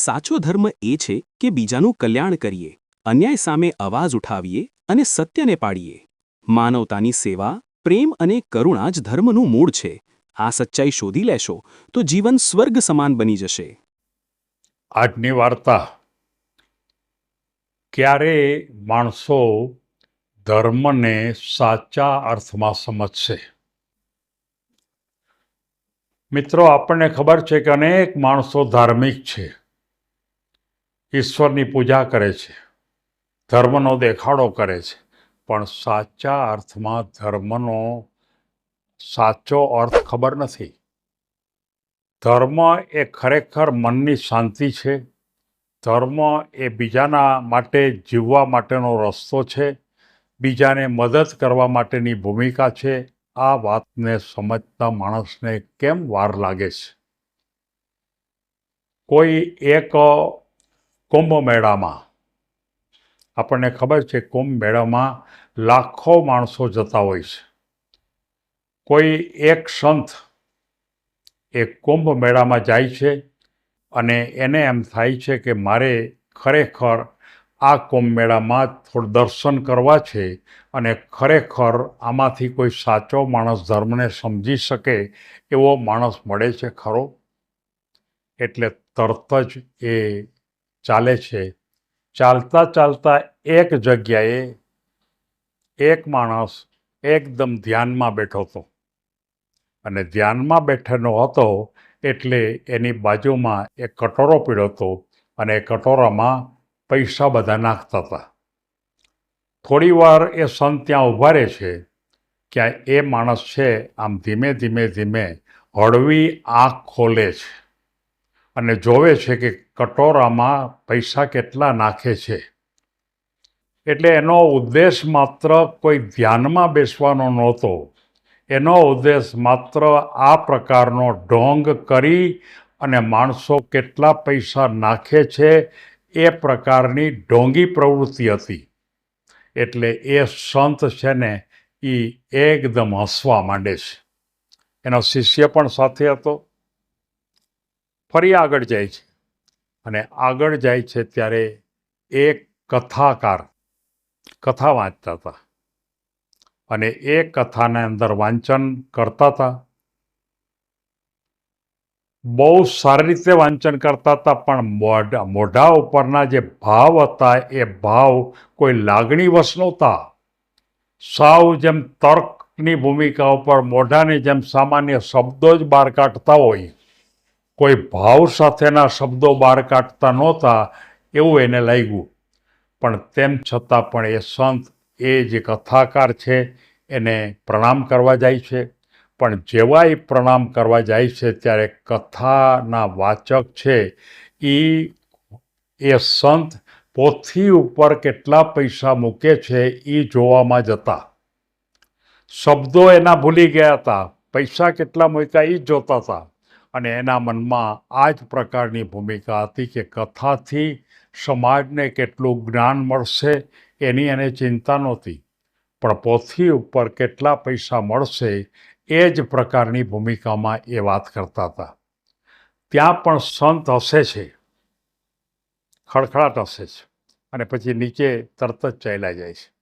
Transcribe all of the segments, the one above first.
સાચો ધર્મ એ છે કે બીજાનું કલ્યાણ કરીએ, અન્યાય સામે અવાજ ઉઠાવીએ અને સત્યને પાડીએ. માનવતાની સેવા, પ્રેમ અને કરુણા જ ધર્મનું મૂળ છે. આ સચ્ચાઈ શોધી લેશો તો જીવન સ્વર્ગ સમાન બની જશે. આજની વાર્તા. ક્યારે માણસો ધર્મને સાચા અર્થમાં સમજશે? મિત્રો, આપણને ખબર છે કે અનેક માણસો ધાર્મિક છે. ઈશ્વરની પૂજા કરે છે, ધર્મનો દેખાડો કરે છે, પણ સાચા અર્થમાં ધર્મનો સાચો અર્થ ખબર નથી. ધર્મ એ ખરેખર મનની શાંતિ છે, ધર્મ એ બીજાના માટે જીવવા માટેનો રસ્તો છે, બીજાને મદદ કરવા માટેની ભૂમિકા છે. આ વાતને સમજતા માણસને કેમ વાર લાગે છે? કોઈ એક કુંભ મેળામાં. આપણને ખબર છે કુંભ મેળામાં લાખો માણસો જતા હોય છે. કોઈ એક સંત એ કુંભ મેળામાં જાય છે અને એને એમ થાય છે કે મારે ખરેખર આ કુંભ મેળામાં થોડું દર્શન કરવા છે અને ખરેખર આમાંથી કોઈ સાચો માણસ ધર્મને સમજી શકે એવો માણસ મળે છે ખરો? એટલે તરત જ એ ચાલે છે. ચાલતા ચાલતા એક જગ્યાએ એક માણસ એકદમ ધ્યાનમાં બેઠો હતો. અને ધ્યાનમાં બેઠેલો હતો એટલે એની બાજુમાં એક કટોરો પીડ્યો હતો અને એ કટોરામાં પૈસા બધા નાખતા હતા. થોડી વાર એ સંત ત્યાં ઊભા રહે છે ક્યાં એ માણસ છે આમ ધીમે ધીમે ધીમે હળવી આંખ ખોલે છે. અને જોવે છે કે કટોરામાં પૈસા કેટલા નાખે છે. એટલે એનો ઉદ્દેશ માત્ર કોઈ ધ્યાનમાં બેસવાનો નહોતો. એનો ઉદ્દેશ માત્ર આ પ્રકારનો ઢોંગ કરી અને માણસો કેટલા પૈસા નાખે છે એ પ્રકારની ઢોંગી પ્રવૃત્તિ હતી. એટલે એ સંત છે ને એ એકદમ હસવા માંડે છે. એનો શિષ્ય પણ સાથે હતો. ફરી આગળ જાય છે. અને આગળ જાય છે ત્યારે એક કથાકાર, કથા વાંચતા હતા. અને એ કથાને અંદર વાંચન કરતા હતા. બહુ સારી રીતે વાંચન કરતા હતા, પણ મોઢા મોઢા ઉપરના જે ભાવ હતા, એ ભાવ કોઈ લાગણી વશ નહોતા. સાવ જેમ તર્કની ભૂમિકા ઉપર મોઢાની જેમ સામાન્ય શબ્દો જ બહાર કાઢતા હોય કોઈ ભાવ સાથેના શબ્દો બહાર કાઢતા નહોતા એવું એને લાગ્યું. પણ તેમ છતાં પણ એ સંત, એ જે કથાકાર છે, એને પ્રણામ કરવા જાય છે. પણ જેવા એ પ્રણામ કરવા જાય છે, ત્યારે કથાના વાચક છે એ એ સંત પોથી ઉપર કેટલા પૈસા મૂકે છે એ જોવામાં જતા શબ્દો એના ભૂલી ગયા હતા. પૈસા કેટલા મૂક્યા એ જોતા હતા. અને એના મનમાં આ જ પ્રકારની ભૂમિકા હતી કે કથાથી સમાજને કેટલું જ્ઞાન મળશે એની એને ચિંતા નહોતી. પણ પોથી ઉપર કેટલા પૈસા મળશે એ જ પ્રકારની ભૂમિકામાં એ વાત કરતા હતા. ત્યાં પણ સંત હસે છે. ખડખડાટ હસે છે. અને પછી નીચે તરત જ ચાલ્યા જાય છે.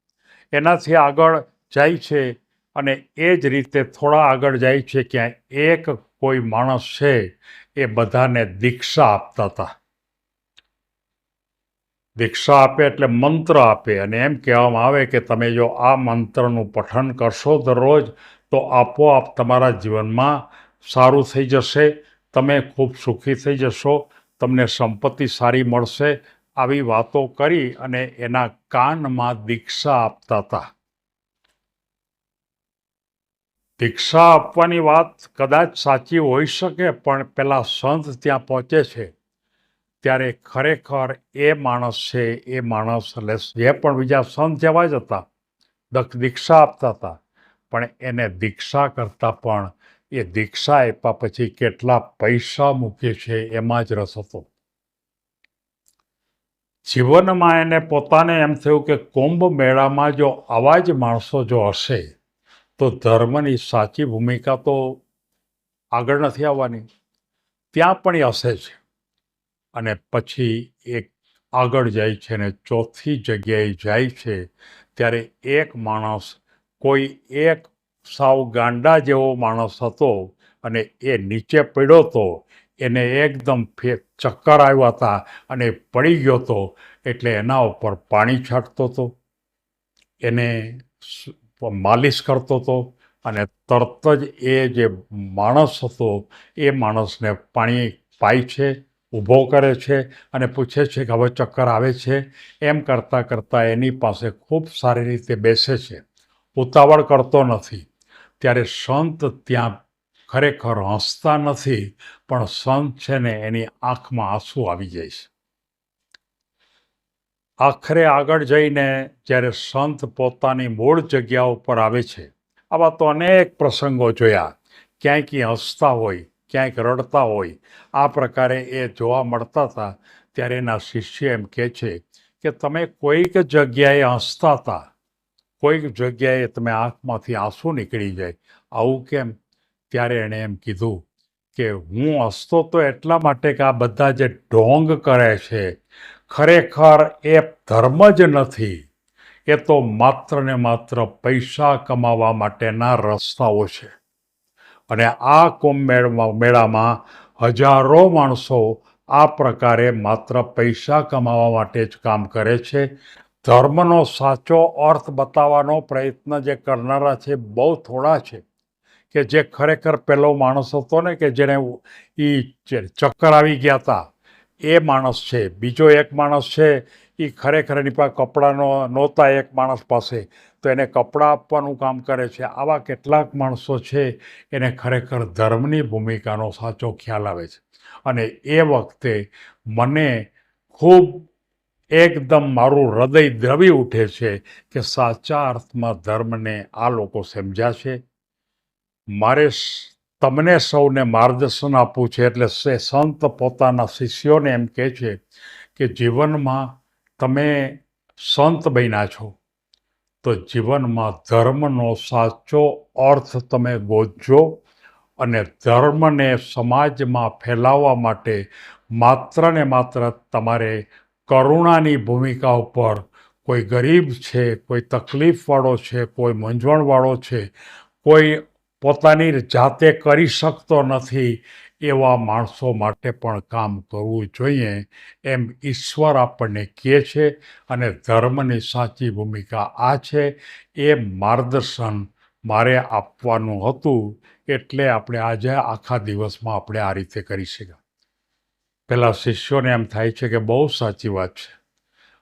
એનાથી આગળ જાય છે અને એ જ રીતે થોડા આગળ જાય છે ક્યાં એક કોઈ માણસ છે એ બધાને દીક્ષા આપતા હતા. દીક્ષા આપે એટલે મંત્ર આપે અને એમ કહેવામાં આવે કે તમે જો આ મંત્રનું પઠન કરશો દરરોજ, તો આપોઆપ તમારા જીવનમાં સારું થઈ જશે, તમે ખૂબ સુખી થઈ જશો, તમને સંપત્તિ સારી મળશે, આવી વાતો કરી અને એના કાનમાં દીક્ષા આપતા હતા. દીક્ષા આપવાની વાત કદાચ સાચી હોઈ શકે, પણ પેલા સંત ત્યાં પહોંચે છે. ત્યારે ખરેખર એ માણસ છે, એ માણસ એટલે જે પણ બીજા સંત જેવા જ હતા દીક્ષા આપતા હતા. પણ એને દીક્ષા કરતાં પણ એ દીક્ષા આપ્યા પછી કેટલા પૈસા મૂકે છે, એમાં જ રસ હતો. જીવનમાં એને પોતાને એમ થયું કે કુંભ મેળામાં જો આવા જ માણસો જો હશે તો ધર્મની સાચી ભૂમિકા તો આગળ નથી આવવાની. ત્યાં પણ એ હસે છે અને પછી એક આગળ જાય છે અને ચોથી જગ્યાએ જાય છે, ત્યારે એક માણસ, કોઈ એક સાવ ગાંડા જેવો માણસ હતો અને એ નીચે પડ્યો હતો એને એકદમ ફે ચક્કર આવ્યા હતા અને પડી ગયો હતો એટલે એના ઉપર પાણી છાંટતો હતો. એને માલિશ કરતો હતો અને તરત જ એ જે માણસ હતો, એ માણસને પાણી પાય છે, ઊભો કરે છે અને પૂછે છે કે હવે ચક્કર આવે છે. એમ કરતાં કરતાં એની પાસે ખૂબ સારી રીતે બેસે છે. ઉતાવળ કરતો નથી. ત્યારે સંત ત્યાં ખરેખર હસતા નથી, પણ સંત છે ને એની આંખમાં આંસુ આવી જાય છે. આખરે આગળ જઈને જ્યારે સંત પોતાની મૂળ જગ્યા ઉપર આવે છે, આવા તો અનેક પ્રસંગો જોયા. ક્યાંક એ હસતા હોય, ક્યાંક રડતા હોય. આ પ્રકારે એ જોવા મળતા હતા. ત્યારે એના શિષ્ય એમ કહે છે કે, તમે કોઈક જગ્યાએ હસતા હતા. કોઈક જગ્યાએ તમે આંખમાંથી આંસુ નીકળી જાય. આવું કેમ? ત્યારે એણે એમ કીધું કે, હું હસતો તો એટલા માટે કે આ બધા જે ઢોંગ કરે છે ખરેખર એ ધર્મ જ નથી. એ તો માત્ર ને માત્ર પૈસા કમાવા માટેના રસ્તાઓ છે. અને આ કુંભ મેળમાં મેળામાં હજારો માણસો આ પ્રકારે માત્ર પૈસા કમાવા માટે જ કામ કરે છે. ધર્મનો સાચો અર્થ બતાવવાનો પ્રયત્ન જે કરનારા છે બહુ થોડા છે. કે જે ખરેખર પેલો માણસ હતો ને કે જેને એ ચક્કર આવી ગયા હતા એ માણસ છે. બીજો એક માણસ છે, એ ખરેખર એની પાસે કપડાનો નહોતા એક માણસ પાસે. તો એને કપડાં આપવાનું કામ કરે છે. આવા કેટલાક માણસો છે, એને ખરેખર ધર્મની ભૂમિકાનો સાચો ખ્યાલ આવે છે. અને એ વખતે મને ખૂબ એકદમ મારું હૃદય દ્રવી ઉઠે છે કે સાચા અર્થમાં ધર્મને આ લોકો સમજ્યા છે. મારે તમને સૌને માર્ગદર્શન આપવું છે. એટલે સે સંત પોતાના શિષ્યોને એમ કહે છે કે જીવનમાં તમે સંત બન્યા છો. તો જીવનમાં ધર્મનો સાચો અર્થ તમે ગોતજો અને ધર્મને સમાજમાં ફેલાવવા માટે માત્ર ને માત્ર તમારે કરુણાની ભૂમિકા ઉપર, કોઈ ગરીબ છે, કોઈ તકલીફવાળો છે, કોઈ મૂંઝવણવાળો છે, કોઈ પોતાની જાતે કરી શકતો નથી એવા માણસો માટે પણ કામ કરવું જોઈએ એમ ઈશ્વર આપણને કહે છે અને ધર્મની સાચી ભૂમિકા આ છે. એ માર્ગદર્શન મારે આપવાનું હતું એટલે આપણે આજે આખા દિવસમાં આપણે આ રીતે કરી શક્યા. પહેલાં શિષ્યોને એમ થાય છે કે બહુ સાચી વાત છે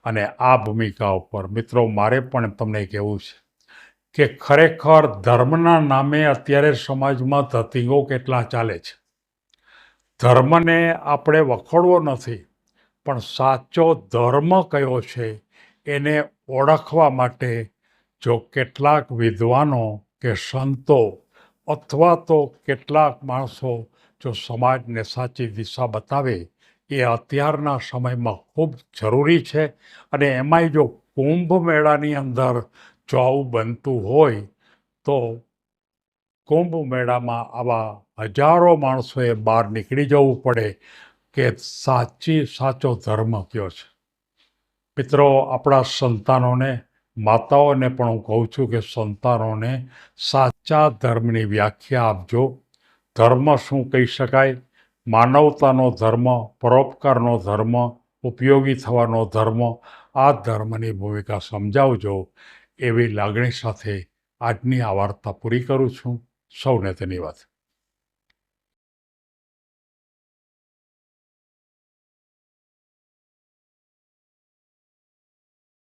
અને આ ભૂમિકા ઉપર મિત્રો મારે પણ તમને કહેવું છે. કે ખરેખર ધર્મના નામે અત્યારે સમાજમાં ધતિંગો કેટલા ચાલે છે. ધર્મને આપણે વખોડવો નથી, પણ સાચો ધર્મ કયો છે એને ઓળખવા માટે જો કેટલાક વિદ્વાનો કે સંતો અથવા તો કેટલાક માણસો જો સમાજને સાચી દિશા બતાવે, એ અત્યારના સમયમાં ખૂબ જરૂરી છે. અને એમાંય જો કુંભ મેળાની અંદર જો આવું બનતું હોય તો કુંભ મેળામાં આવા હજારો માણસોએ બહાર નીકળી જવું પડે કે સાચી, સાચો ધર્મ કયો છે. મિત્રો, આપણા સંતાનોને, માતાઓને પણ હું કહું છું કે સંતાનોને સાચા ધર્મની વ્યાખ્યા આપજો. ધર્મ શું કહી શકાય? માનવતાનો ધર્મ, પરોપકારનો ધર્મ, ઉપયોગી થવાનો ધર્મ, આ ધર્મની ભૂમિકા સમજાવજો. એવી લાગણી સાથે આજની આ વાર્તા પૂરી કરું છું. સૌને ધન્યવાદ.